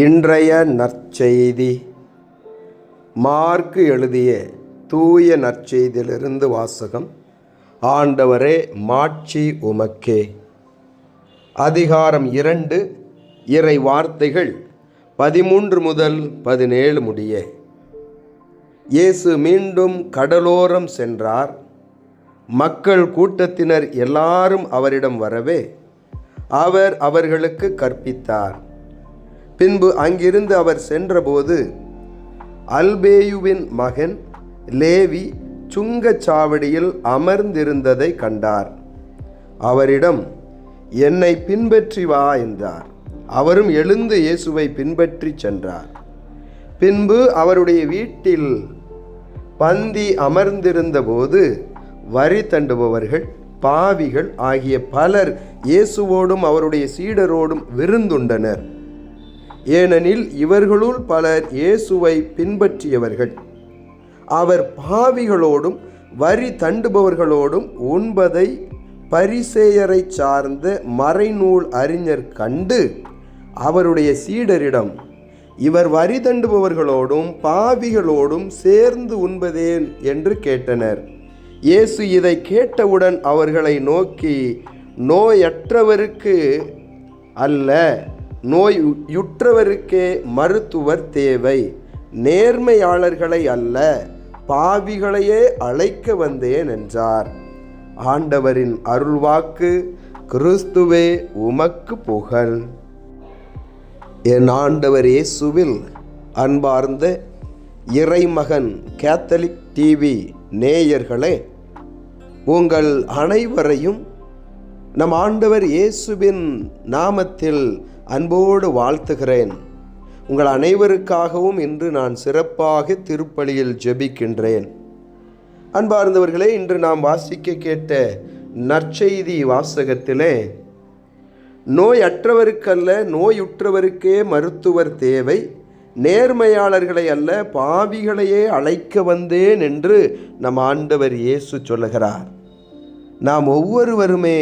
இன்றைய நற்செய்தி. மார்க்கு எழுதிய தூய நற்செய்தியிலிருந்து வாசகம் ஆண்டவரே மாட்சி உமக்கே. அதிகாரம் இரண்டு இறை வார்த்தைகள் பதிமூன்று முதல் பதினேழு முடிய. இயேசு மீண்டும் கடலோரம் சென்றார். மக்கள் கூட்டத்தினர் எல்லாரும் அவரிடம் வரவே அவர் அவர்களுக்கு கற்பித்தார். பின்பு அங்கிருந்து அவர் சென்றபோது அல்பேயுவின் மகன் லேவி சுங்கச்சாவடியில் அமர்ந்திருந்ததை கண்டார். அவரிடம் என்னை பின்பற்றி வா என்றார். அவரும் எழுந்து இயேசுவை பின்பற்றி சென்றார். பின்பு அவருடைய வீட்டில் பந்தி அமர்ந்திருந்தபோது வரி தண்டுபவர்கள் பாவிகள் ஆகிய பலர் இயேசுவோடும் அவருடைய சீடரோடும் விருந்துண்டனர். ஏனெனில் இவர்களுள் பலர் இயேசுவை பின்பற்றியவர்கள். அவர் பாவிகளோடும் வரி தண்டுபவர்களோடும் உண்பதை பரிசேயரை சார்ந்த மறைநூல் அறிஞர் கண்டு அவருடைய சீடரிடம் இவர் வரி தண்டுபவர்களோடும் பாவிகளோடும் சேர்ந்து உண்பதேன்? என்று கேட்டனர். இயேசு இதை கேட்டவுடன் அவர்களை நோக்கி நோயற்றவருக்கு அல்ல நோய் யுற்றவருக்கே மருத்துவர் தேவை. நேர்மையாளர்களை அல்ல பாவிகளையே அழைக்க வந்தேன் என்றார். ஆண்டவரின் அருள்வாக்கு கிறிஸ்துவே உமக்கு புகழ். என் ஆண்டவர் இயேசுவில் அன்பார்ந்த இறைமகன் கேத்தலிக் டிவி நேயர்களே உங்கள் அனைவரையும் நம் ஆண்டவர் இயேசுவின் நாமத்தில் அன்போடு வாழ்த்துகிறேன். உங்கள் அனைவருக்காகவும் இன்று நான் சிறப்பாக திருப்பலியில் ஜெபிக்கின்றேன். அன்பார்ந்தவர்களே இன்று நாம் வாசிக்க கேட்ட நற்செய்தி வாசகத்திலே நோயற்றவருக்கல்ல நோயுற்றவருக்கே மருத்துவர் தேவை நேர்மையாளர்களை அல்ல பாவிகளையே அழைக்க வந்தேன் என்று நம் ஆண்டவர் இயேசு சொல்லுகிறார். நாம் ஒவ்வொருவருமே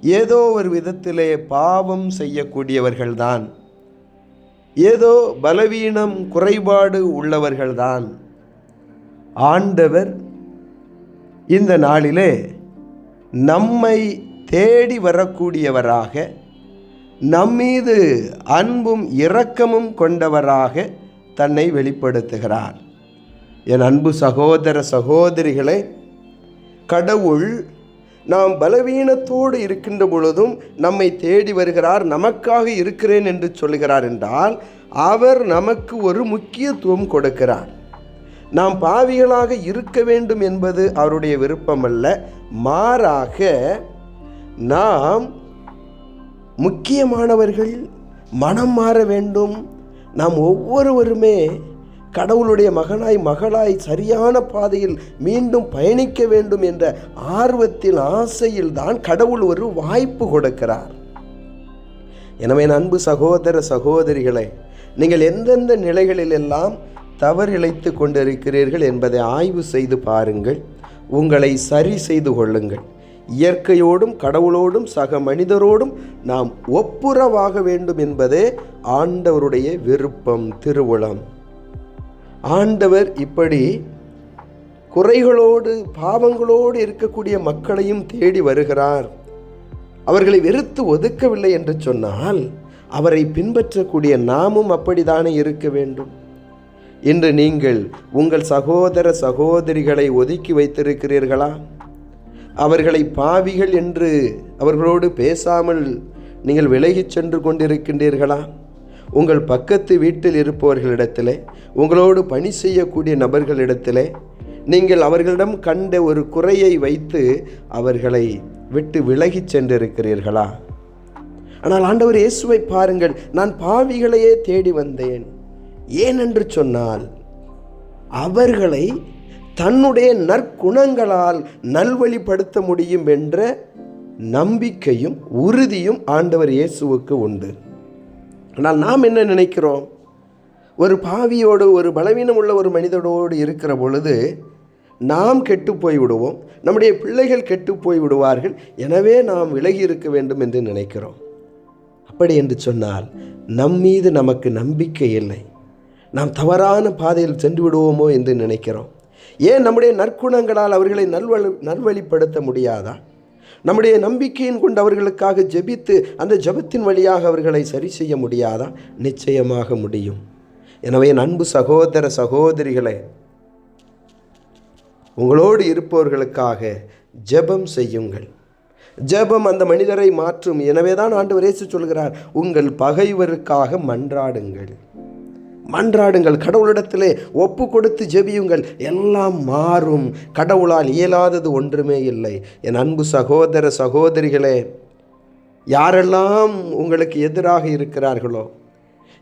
ஏதோ ஒரு விதத்திலே பாவம் செய்யக்கூடியவர்கள்தான். ஏதோ பலவீனம் குறைபாடு உள்ளவர்கள்தான். ஆண்டவர் இந்த நாளிலே நம்மை தேடி வரக்கூடியவராக நம்மீது அன்பும் இரக்கமும் கொண்டவராக தன்னை வெளிப்படுத்துகிறார். என் அன்பு சகோதர சகோதரிகளை கடவுள் நாம் பலவீனத்தோடு இருக்கின்ற பொழுதும் நம்மை தேடி வருகிறார் நமக்காக இருக்கிறேன் என்று சொல்கிறார் என்றால் அவர் நமக்கு ஒரு முக்கியத்துவம் கொடுக்கிறார். நாம் பாவிகளாக இருக்க வேண்டும் என்பது அவருடைய விருப்பமல்ல. மாறாக நாம் முக்கியமானவர்கள் மனம் மாற வேண்டும். நாம் ஒவ்வொருவருமே கடவுளுடைய மகனாய் மகளாய் சரியான பாதையில் மீண்டும் பயணிக்க வேண்டும் என்ற ஆர்வத்தில் ஆசையில் தான் கடவுள் ஒரு வாய்ப்பு கொடுக்கிறார். எனவே அன்பு சகோதர சகோதரிகளை நீங்கள் எந்தெந்த நிலைகளில் எல்லாம் தவறிழைத்து கொண்டிருக்கிறீர்கள் என்பதை ஆய்வு செய்து பாருங்கள். உங்களை சரி செய்து கொள்ளுங்கள். இயற்கையோடும் கடவுளோடும் சக மனிதரோடும் நாம் ஒப்புரவாக வேண்டும் என்பதே ஆண்டவருடைய விருப்பம் திருவுளம். ஆண்டவர் இப்படி குறைகளோடு பாவங்களோடு இருக்கக்கூடிய மக்களையும் தேடி வருகிறார். அவர்களை வெறுத்து ஒதுக்கவில்லை என்று சொன்னால் அவரை பின்பற்றக்கூடிய நாமும் அப்படித்தானே இருக்க வேண்டும்? இன்று நீங்கள் உங்கள் சகோதர சகோதரிகளை ஒதுக்கி வைத்திருக்கிறீர்களா? அவர்களை பாவிகள் என்று அவர்களோடு பேசாமல் நீங்கள் விலகிச் சென்று கொண்டிருக்கின்றீர்களா? உங்கள் பக்கத்து வீட்டில் இருப்பவர்களிடத்திலே உங்களோடு பணி செய்யக்கூடிய நபர்களிடத்திலே நீங்கள் அவர்களிடம் கண்ட ஒரு குறையை வைத்து அவர்களை விட்டு விலகிச் சென்றிருக்கிறீர்களா? ஆனால் ஆண்டவர் இயேசுவை பாருங்கள் நான் பாவிகளையே தேடி வந்தேன். ஏனென்று சொன்னால் அவர்களை தன்னுடைய நற்குணங்களால் நல்வழிப்படுத்த முடியும் என்ற நம்பிக்கையும் உறுதியும் ஆண்டவர் இயேசுவுக்கு உண்டு. ஆனால் நாம் என்ன நினைக்கிறோம்? ஒரு பாவியோடு ஒரு பலவீனம் உள்ள ஒரு மனிதனோடு இருக்கிற பொழுது நாம் கெட்டு போய் விடுவோம் நம்முடைய பிள்ளைகள் கெட்டு போய் விடுவார்கள் எனவே நாம் விலகி இருக்க வேண்டும் என்று நினைக்கிறோம். அப்படி என்று சொன்னால் நம் மீது நமக்கு நம்பிக்கை இல்லை. நாம் தவறான பாதையில் சென்று விடுவோமோ என்று நினைக்கிறோம். ஏன் நம்முடைய நற்குணங்களால் அவர்களை நல்வழி நல்வழிப்படுத்த முடியாதா? நம்முடைய நம்பிக்கையின் கொண்டு அவர்களுக்காக ஜெபித்து அந்த ஜெபத்தின் வழியாக அவர்களை சரி செய்ய முடியாதா? நிச்சயமாக முடியும். எனவே என் அன்பு சகோதர சகோதரிகளே உங்களோடு இருப்பவர்களுக்காக ஜெபம் செய்யுங்கள். ஜெபம் அந்த மனிதரை மாற்றும். எனவே தான் ஆண்டு இயேசு சொல்கிறார் உங்கள் பகைவருக்காக மன்றாடுங்கள். மன்றாடுங்கள். கடவுளிடத்திலே ஒப்பு கொடுத்து ஜெபியுங்கள். எல்லாம் மாறும். கடவுளால் இயலாதது ஒன்றுமே இல்லை. என் அன்பு சகோதர சகோதரிகளே யாரெல்லாம் உங்களுக்கு எதிராக இருக்கிறார்களோ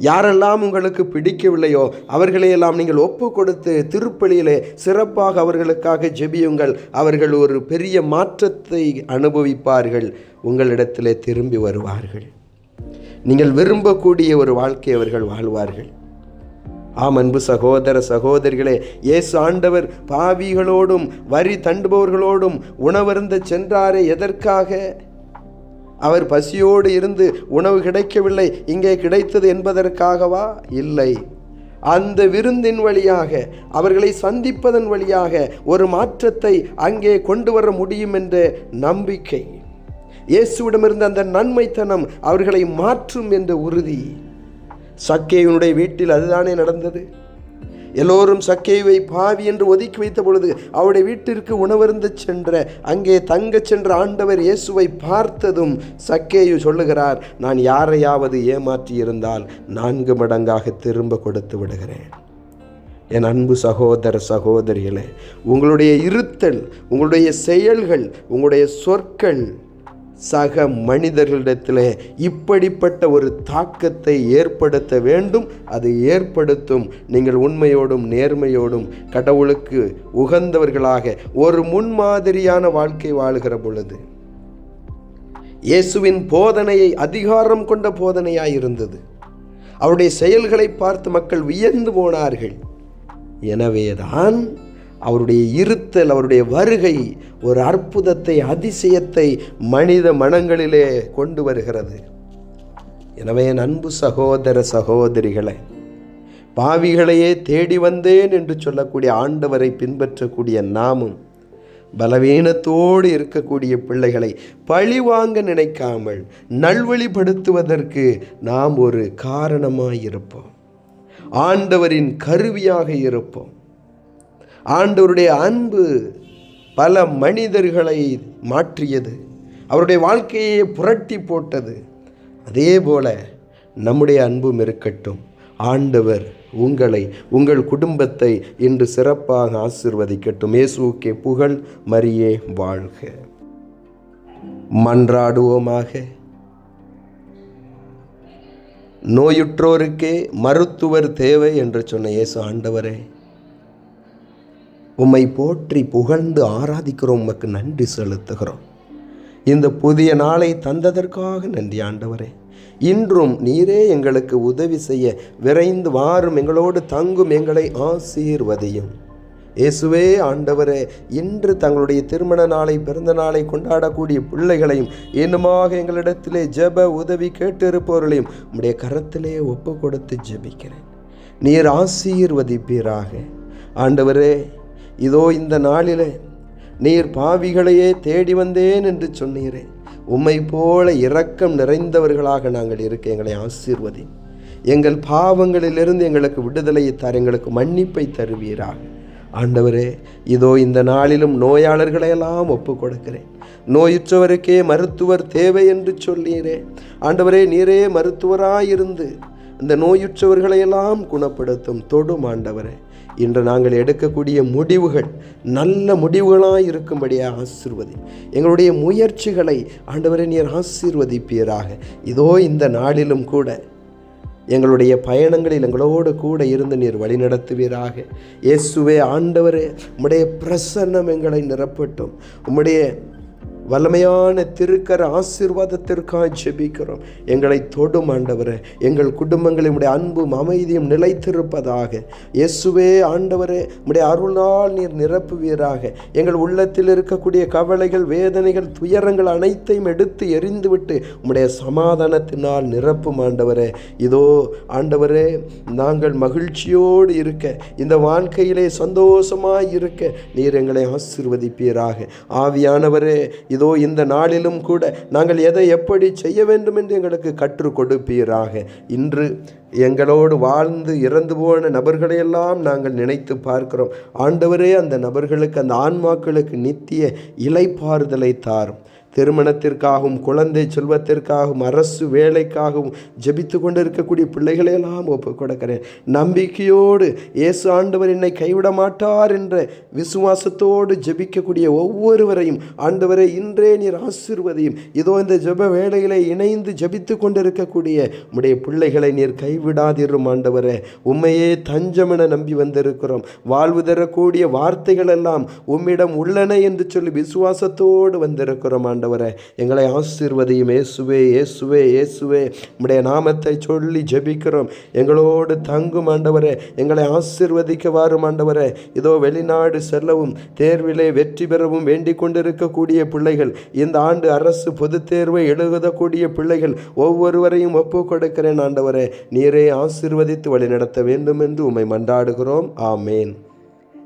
யாரெல்லாம் உங்களுக்கு பிடிக்கவில்லையோ அவர்களையெல்லாம் நீங்கள் ஒப்பு கொடுத்து திருப்பலியிலே சிறப்பாக அவர்களுக்காக ஜெபியுங்கள். அவர்கள் ஒரு பெரிய மாற்றத்தை அனுபவிப்பார்கள். உங்களிடத்திலே திரும்பி வருவார்கள். நீங்கள் விரும்பக்கூடிய ஒரு வாழ்க்கை அவர்கள் வாழ்வார்கள். ஆம் அன்பு சகோதர சகோதரிகளே இயேசு ஆண்டவர் பாவிகளோடும் வரி தண்டுபவர்களோடும் உணவருந்த சென்றாரே எதற்காக? அவர் பசியோடு இருந்து உணவு கிடைக்கவில்லை இங்கே கிடைத்தது என்பதற்காகவா? இல்லை. அந்த விருந்தின் வழியாக அவர்களை சந்திப்பதன் வழியாக ஒரு மாற்றத்தை அங்கே கொண்டு வர முடியும் என்ற நம்பிக்கை. இயேசுவிடமிருந்த அந்த நன்மைத்தனம் அவர்களை மாற்றும் என்ற உறுதி. சக்கேவனுடைய வீட்டில் அதுதானே நடந்தது? எல்லோரும் சக்கேவை பாவி என்று ஒதுக்கி வைத்த பொழுது அவருடைய வீட்டிற்கு உணவருந்த சென்ற அங்கே தங்கச் சென்ற ஆண்டவர் இயேசுவை பார்த்ததும் சக்கேயு சொல்லுகிறார் நான் யாரையாவது ஏமாற்றியிருந்தால் நான்கு மடங்காக திரும்ப கொடுத்து விடுகிறேன். என் அன்பு சகோதர சகோதரிகளே உங்களுடைய இருத்தல் உங்களுடைய செயல்கள் உங்களுடைய சொற்கள் சக மனிதர்களிடத்தில் இப்படிப்பட்ட ஒரு தாக்கத்தை ஏற்படுத்த வேண்டும். அது ஏற்படுத்தும். நீங்கள் உண்மையோடும் நேர்மையோடும் கடவுளுக்கு உகந்தவர்களாக ஒரு முன்மாதிரியான வாழ்க்கை வாழுகிற பொழுது இயேசுவின் போதனையை அதிகாரம் கொண்ட போதனையாய் இருந்தது. அவருடைய செயல்களை பார்த்து மக்கள் வியந்து போனார்கள். எனவேதான் அவருடைய இருத்தல் அவருடைய வருகை ஒரு அற்புதத்தை அதிசயத்தை மனித மனங்களிலே கொண்டு வருகிறது. எனவே என் அன்பு சகோதர சகோதரிகளை பாவிகளையே தேடி வந்தேன் என்று சொல்லக்கூடிய ஆண்டவரை பின்பற்றக்கூடிய நாமும் பலவீனத்தோடு இருக்கக்கூடிய பிள்ளைகளை பழிவாங்க நினைக்காமல் நல்வழிப்படுத்துவதற்கு நாம் ஒரு காரணமாக இருப்போம். ஆண்டவரின் கருவியாக இருப்போம். ஆண்டவருடைய அன்பு பல மனிதர்களை மாற்றியது. அவருடைய வாழ்க்கையை புரட்டி போட்டது. அதே போல நம்முடைய அன்பும் இருக்கட்டும். ஆண்டவர் உங்களை உங்கள் குடும்பத்தை இன்று சிறப்பாக ஆசிர்வதிக்கட்டும். இயேசுக்கே புகழ் மரியே வாழ்க. மன்றாடுவோமாக. நோயுற்றோருக்கே மருத்துவர் தேவை என்று சொன்ன இயேசு ஆண்டவரே. உம்மை போற்றி புகழ்ந்து ஆராதிக்கிறோம் உமக்கு நன்றி செலுத்துகிறோம். இந்த புதிய நாளை தந்ததற்காக நன்றி ஆண்டவரே. இன்றும் நீரே எங்களுக்கு உதவி செய்ய விரைந்து வாரும் எங்களோடு தங்கும் எங்களை ஆசீர்வதியும். இயேசுவே ஆண்டவரே இன்று தங்களுடைய திருமண நாளை பிறந்த நாளை கொண்டாடக்கூடிய பிள்ளைகளையும் இன்னுமாக எங்களிடத்திலே ஜெப உதவி கேட்டிருப்பவர்களையும் உம்முடைய கரத்திலே ஒப்பு கொடுத்து ஜெபிக்கிறேன். நீர் ஆசீர்வதிப்பீராக. ஆண்டவரே இதோ இந்த நாளிலே நீர் பாவிகளையே தேடி வந்தேன் என்று சொன்னீரே. உம்மை போல இரக்கம் நிறைந்தவர்களாக நாங்கள் இருக்க எங்களை ஆசீர்வதி. எங்கள் பாவங்களிலிருந்து எங்களுக்கு விடுதலையை தர எங்களுக்கு மன்னிப்பை தருவீராக. ஆண்டவரே இதோ இந்த நாளிலும் நோயாளர்களையெல்லாம் ஒப்பு கொடுக்கிறேன் நோயுற்றவருக்கே மருத்துவர் தேவை என்று சொல்லீரே ஆண்டவரே நீரே மருத்துவராயிருந்து இந்த நோயுற்றவர்களையெல்லாம் குணப்படுத்தும். தொடும் ஆண்டவரே. இன்று நாங்கள் எடுக்கக்கூடிய முடிவுகள் நல்ல முடிவுகளாக இருக்கும்படியாக ஆசிர்வதி. எங்களுடைய முயற்சிகளை ஆண்டவரை நீர் ஆசீர்வதிப்பீராக. இதோ இந்த நாளிலும் கூட எங்களுடைய பயணங்களில் எங்களோடு கூட இருந்து நீர் வழிநடத்துவீராக. இயேசுவே ஆண்டவரே உம்முடைய பிரசன்னம் எங்களை நிரப்பட்டும். உம்முடைய வல்லமையான திருக்கர ஆசீர்வாதத்திற்காக ஜெபிக்கிறோம். எங்களை தொடும் ஆண்டவரே எங்கள் குடும்பங்களை உடைய அன்பும் அமைதியும் நிலைத்திருப்பதாக. இயேசுவே ஆண்டவரே உடைய அருளால் நீர் நிரப்புவீராக. எங்கள் உள்ளத்தில் இருக்கக்கூடிய கவலைகள் வேதனைகள் துயரங்கள் அனைத்தையும் எடுத்து எறிந்துவிட்டு உம்முடைய சமாதானத்தினால் நிரப்பும் ஆண்டவரே. இதோ ஆண்டவரே நாங்கள் மகிழ்ச்சியோடு இருக்க இந்த வாழ்க்கையிலே சந்தோஷமாய் இருக்க நீர் எங்களை ஆசீர்வதிப்பீராக. ஆவியானவரே இதோ இந்த நாளிலும் கூட நாங்கள் எதை எப்படி செய்ய வேண்டும் என்று எங்களுக்கு கற்றுக் கொடுப்பீராக. இன்று எங்களோடு வாழ்ந்து இறந்து போன நபர்களையெல்லாம் நாங்கள் நினைத்து பார்க்கிறோம். ஆண்டவரே அந்த நபர்களுக்கு அந்த ஆன்மாக்களுக்கு நித்திய இலைப்பாறுதலை தாரும். திருமணத்திற்காகவும் குழந்தை செல்வத்திற்காகவும் அரசு வேலைக்காகவும் ஜெபித்து கொண்டு இருக்கக்கூடிய பிள்ளைகளையெல்லாம் ஒப்பு கொடுக்கிறேன். நம்பிக்கையோடு இயேசு ஆண்டவர் என்னை கைவிட மாட்டார் என்ற விசுவாசத்தோடு ஜெபிக்கக்கூடிய ஒவ்வொருவரையும் ஆண்டவரை இன்றே நீர் ஆசிர்வதையும். இதோ இந்த ஜெப வேலைகளை இணைந்து ஜபித்து கொண்டிருக்கக்கூடிய உடைய பிள்ளைகளை நீர் கைவிடாதிரும் ஆண்டவரே. உண்மையே தஞ்சமென நம்பி வந்திருக்கிறோம். வாழ்வு தரக்கூடிய வார்த்தைகள் எல்லாம் உம்மிடம் உள்ளன என்று சொல்லி விசுவாசத்தோடு வந்திருக்கிறோம் ஆண்டவரே எங்களை ஆசீர்வதியும் இயேசுவே இயேசுவே இயேசுவே. உம்முடைய நாமத்தை சொல்லி ஜெபிக்கிறோம். எங்களோடு தங்கும் ஆண்டவரே. எங்களை ஆசீர்வதிக்க வாரும் ஆண்டவரே. இதோ வெளிநாடு செல்லவும் தேர்விலே வெற்றி பெறவும் வேண்டிக் கொண்டிருக்கக்கூடிய பிள்ளைகள் இந்த ஆண்டு அரசு பொது தேர்வை எழுதக்கூடிய பிள்ளைகள் ஒவ்வொருவரையும் ஒப்பு கொடுக்கிறேன் ஆண்டவரே. நீரே ஆசீர்வதித்து வழிநடத்த வேண்டும் என்று உம்மை மன்றாடுகிறோம். ஆமேன்.